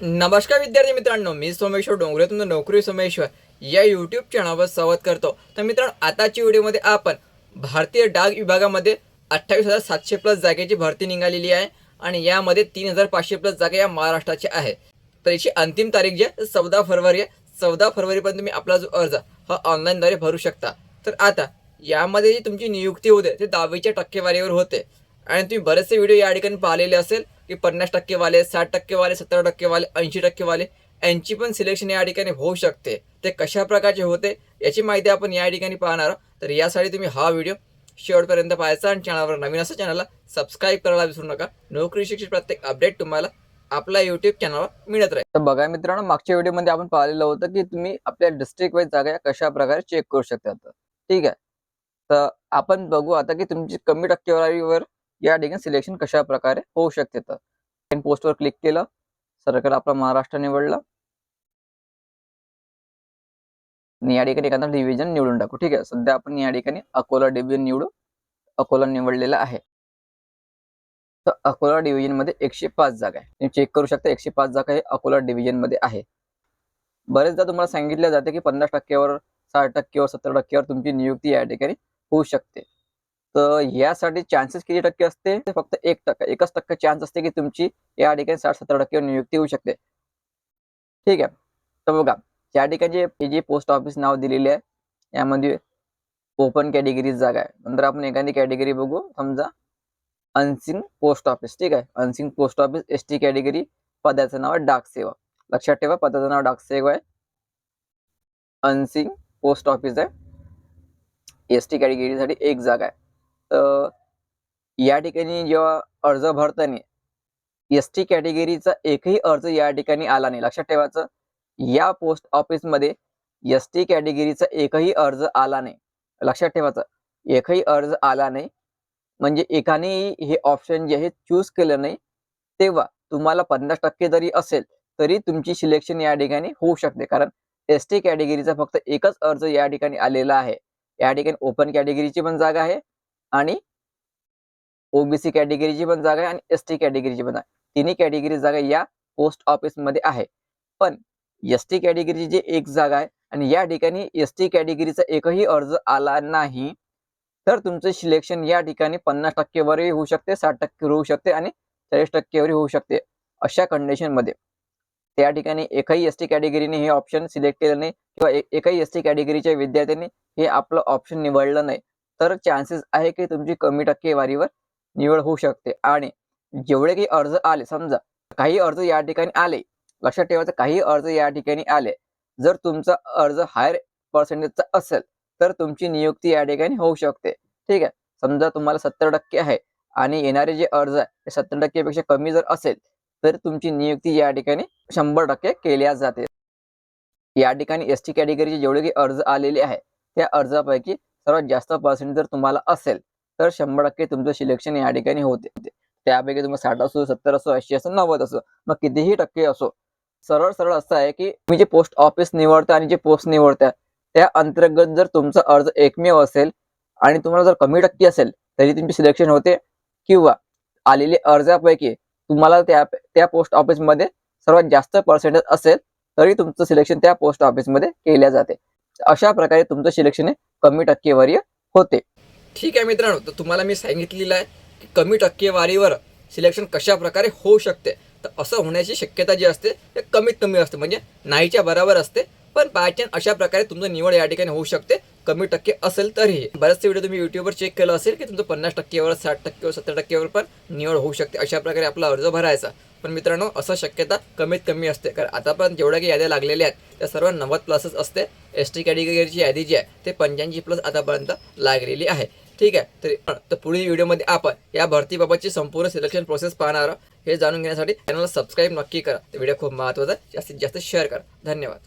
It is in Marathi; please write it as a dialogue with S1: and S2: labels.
S1: नमस्कार विद्यार्थी मित्रांनो मी सोमेश्वर डोंगरे तुमचं नोकरी सोमेश्वर या यूट्यूब चॅनलवर स्वागत करतो. तर मित्रांनो आताची व्हिडिओमध्ये आपण भारतीय डाक विभागामध्ये अठ्ठावीस हजार सातशे प्लस जागेची भरती निघालेली आहे आणि यामध्ये तीन हजार पाचशे प्लस जागा या महाराष्ट्राच्या आहे. तर याची अंतिम तारीख जी आहे चौदा फरवरी आहे. चौदा फरवरीपर्यंत तुम्ही आपला जो अर्ज हा ऑनलाईनद्वारे भरू शकता. तर आता यामध्ये जी तुमची नियुक्ती होते ते दहावीच्या टक्केवारीवर होते. आणि तुम्ही बरेचसे व्हिडिओ या ठिकाणी पाहिलेले असेल. की पन्नास टक्केवाले साठ टक्केवाले सत्तर टक्केवाले ऐंशी टक्केवाले यांची पण सिलेक्शन या ठिकाणी होऊ शकते. ते कशा प्रकारचे होते याची माहिती आपण या ठिकाणी पाहणार आहोत. तर यासाठी तुम्ही हा व्हिडिओ शेवटपर्यंत पाहायचा आणि चॅनलवर नवीन असं चॅनलला सबस्क्राईब करायला विसरू नका. नोकरी शिक्षित प्रत्येक अपडेट तुम्हाला आपल्या युट्यूब चॅनलवर मिळत राहील. तर बघा मित्रांनो मागच्या व्हिडिओमध्ये आपण पाहिलेलं होतं की तुम्ही आपल्या डिस्ट्रिक्ट वाईज जागा कशा प्रकारे चेक करू शकता. ठीक आहे. तर आपण बघू आता की तुमची कमी टक्केवारीवर या ठिकाणी सिलेक्शन कशा प्रकारे होऊ शकते तर. पोस्टवर क्लिक केलं सरकार आपला महाराष्ट्र निवडला. आणि या ठिकाणी एखादा डिव्हिजन निवडून टाकू. ठीक आहे सध्या आपण या ठिकाणी अकोला डिव्हिजन निवडू. अकोला निवडलेला आहे. तर अकोला डिव्हिजनमध्ये एकशे पाच जागा आहे. तुम्ही चेक करू शकता एकशे पाच जागा हे अकोला डिव्हिजनमध्ये आहे. बरेचदा तुम्हाला सांगितलं जाते की पन्नास टक्क्यावर साठ टक्केवर सत्तर टक्क्यावर तुमची नियुक्ती या ठिकाणी होऊ शकते. तर यासाठी चान्सेस किती टक्के असते? फक्त एक टक्का एकच टक्के चान्स असते की तुमची या ठिकाणी साठ सत्तर टक्के नियुक्ती होऊ शकते. ठीक आहे. तर बघा या ठिकाणी हे जे पोस्ट ऑफिस नाव दिलेले आहे यामध्ये ओपन कॅटेगरी जागा आहे. नंतर आपण एखादी कॅटेगरी बघू. समजा अनसिंग पोस्ट ऑफिस ठीक आहे. Ansing post office S T category पदाचं नाव आहे डाक सेवा. लक्षात ठेवा पदाचं नाव डाक सेवा आहे. अनसिंग पोस्ट ऑफिस आहे. एस टी कॅटेगरीसाठी एक जागा आहे. तर या ठिकाणी जेव्हा अर्ज भरताना एस टी कॅटेगरीचा एकही अर्ज या ठिकाणी आला नाही. लक्षात ठेवायचं या पोस्ट ऑफिसमध्ये एस टी कॅटेगरीचा एकही अर्ज आला नाही. लक्षात ठेवायचं एकही अर्ज आला नाही. म्हणजे एकानेही हे ऑप्शन जे आहे चूज केलं नाही तेव्हा तुम्हाला पन्नास टक्के जरी असेल तरी तुमची सिलेक्शन या ठिकाणी होऊ शकते. कारण एस टी कॅटेगरीचा फक्त एकच अर्ज या ठिकाणी आलेला आहे. या ठिकाणी ओपन कॅटेगरीची पण जागा आहे. आणि ओबीसी कॅटेगरीची पण जागा आहे आणि एस टी कॅटेगरीची पण आहे. तिन्ही कॅटेगरी जागा या पोस्ट ऑफिसमध्ये आहे. पण एस टी कॅटेगरीची जी एक जागा आहे आणि या ठिकाणी एस टी कॅटेगरीचा एकही अर्ज आला नाही तर तुमचं सिलेक्शन या ठिकाणी पन्नास टक्केवरही होऊ शकते साठ टक्केवर होऊ शकते आणि चाळीस टक्केवरही होऊ शकते अशा कंडिशनमध्ये त्या ठिकाणी एकही एस टी कॅटेगरीने हे ऑप्शन सिलेक्ट केलं नाही किंवा एकही एस टी कॅटेगरीच्या विद्यार्थ्यांनी हे आपलं ऑप्शन निवडलं नाही. तर चान्सेस आहे की तुमची कमी टक्केवारीवर निवड होऊ शकते. आणि जेवढे काही अर्ज आले समजा काही अर्ज या ठिकाणी आले लक्षात ठेवायचं काही अर्ज या ठिकाणी आले जर तुमचा अर्ज हायर पर्सेंटेजचा असेल तर तुमची नियुक्ती या ठिकाणी होऊ शकते. ठीक आहे? समजा तुम्हाला सत्तर टक्के आहे आणि येणारे जे अर्ज आहे ते सत्तर टक्केपेक्षा कमी जर असेल तर तुमची नियुक्ती या ठिकाणी शंभर टक्के केल्या जाते. या ठिकाणी एस टी कॅटेगरीचे जेवढे काही अर्ज आलेले आहे त्या अर्जापैकी सर्वात जास्त पर्सेंट जर तुम्हाला असेल तर शंभर टक्के तुमचं सिलेक्शन या ठिकाणी होते. त्यापैकी तुम्ही साठ असो सत्तर असो ऐंशी असो नव्वद असो मग कितीही टक्के असो. सरळ सरळ असं आहे की तुम्ही जे पोस्ट ऑफिस निवडता आणि जे पोस्ट निवडता त्या अंतर्गत जर तुमचा अर्ज एकमेव असेल आणि तुम्हाला जर कमी टक्के असेल तरी तुमची सिलेक्शन होते. किंवा आलेले अर्जापैकी तुम्हाला त्या त्या पोस्ट ऑफिसमध्ये सर्वात जास्त पर्सेंटेज असेल तरी तुमचं सिलेक्शन त्या पोस्ट ऑफिसमध्ये केल्या जाते. अशा प्रकारे तुमचं सिलेक्शन हे कमी टक्केवारी होते. ठीक आहे मित्रांनो तर तुम्हाला मी सांगितलेलं आहे की कमी टक्केवारीवर सिलेक्शन कशा प्रकारे होऊ शकते. तर असं होण्याची शक्यता जी असते ते कमीत कमी असते. म्हणजे नाहीच्या बरोबर असते पण बाय चान्स अशा प्रकारे तुमचं निवड या ठिकाणी होऊ शकते. कमी टक्के असेल तरीही. बरेचसे व्हिडिओ तुम्ही युट्यूबवर चेक केलं असेल की तुमचं पन्नास टक्केवर साठ टक्केवर सत्तर टक्केवर पण निवड होऊ शकते. अशा प्रकारे आपला अर्ज भरायचा. पण मित्रांनो असं शक्यता कमीत कमी असते. कारण आतापर्यंत जेवढ्या काही याद्या लागलेल्या आहेत त्या सर्व नव्वद प्लसच असते. एस टी कॅटेगरीची यादी जी आहे ते पंच्याऐंशी प्लस आतापर्यंत लागलेली आहे. ठीक आहे? तर तर पुढील व्हिडिओमध्ये आपण या भरतीबाबतची संपूर्ण सिलेक्शन प्रोसेस पाहणार हे जाणून घेण्यासाठी चॅनलला सबस्क्राईब नक्की करा. व्हिडिओ खूप महत्त्वाचा आहे. जास्तीत जास्त शेअर करा. धन्यवाद.